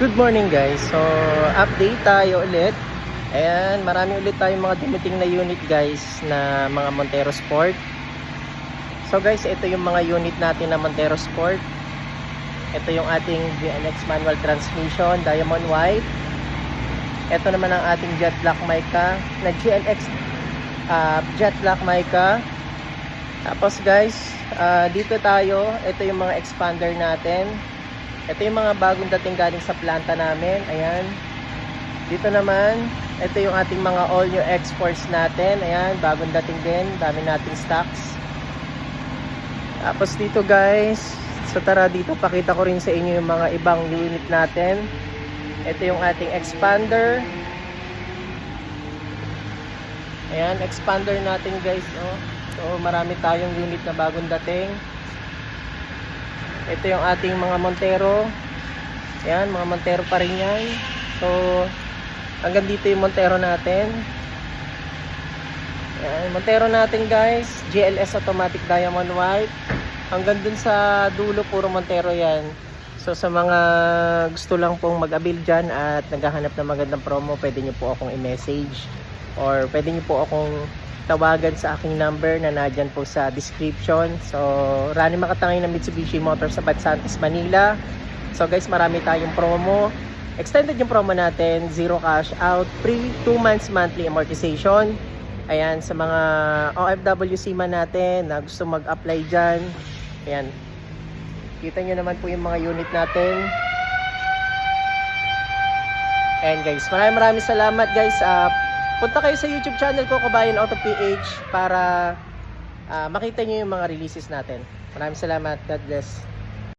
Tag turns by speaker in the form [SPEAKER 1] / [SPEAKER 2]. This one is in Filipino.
[SPEAKER 1] Good morning guys. So, update tayo ulit. Ayan, marami ulit tayong mga dumating na unit guys na mga Montero Sport. So guys, ito yung mga unit natin na Montero Sport. Ito yung ating GNX manual transmission, Diamond White. Ito naman ang ating Jet Black Mica na GNX uh, Jet Black Mica. Tapos guys, ah, dito tayo. Ito yung mga expander natin. Ito yung mga bagong dating galing sa planta namin. Ayan. Dito naman, ito yung ating mga all new exports natin. Ayan, bagong dating din. Dami nating stocks. Tapos dito guys, so tara dito pakita ko rin sa inyo yung mga ibang unit natin. Ito yung ating expander. Ayan, expander natin guys. Oh. So marami tayong unit na bagong dating. Ito yung ating mga Montero. Ayan, mga Montero pa rin yan. So, hanggang dito yung Montero natin. Ayan, Montero natin guys. GLS Automatic Diamond White. Hanggang dun sa dulo, puro Montero yan. So, sa mga gusto lang pong mag-avail dyan at naghahanap ng magandang promo, pwede nyo po akong i-message. Or pwede nyo po akong tawagan sa aking number na nadyan po sa description. So, Rani Makatangay ng Mitsubishi Motors sa Batsantes, Manila. So guys, marami tayong promo. Extended yung promo natin, zero cash out, free 2 months monthly amortization. Ayan, sa mga OFWC man natin na gusto mag-apply dyan. Ayan. Kita nyo naman po yung mga unit natin. Ayan guys, maraming maraming salamat guys. Ah, punta kayo sa YouTube channel ko, Kabayan Auto PH para ah, makita nyo yung mga releases natin. Maraming salamat. God bless.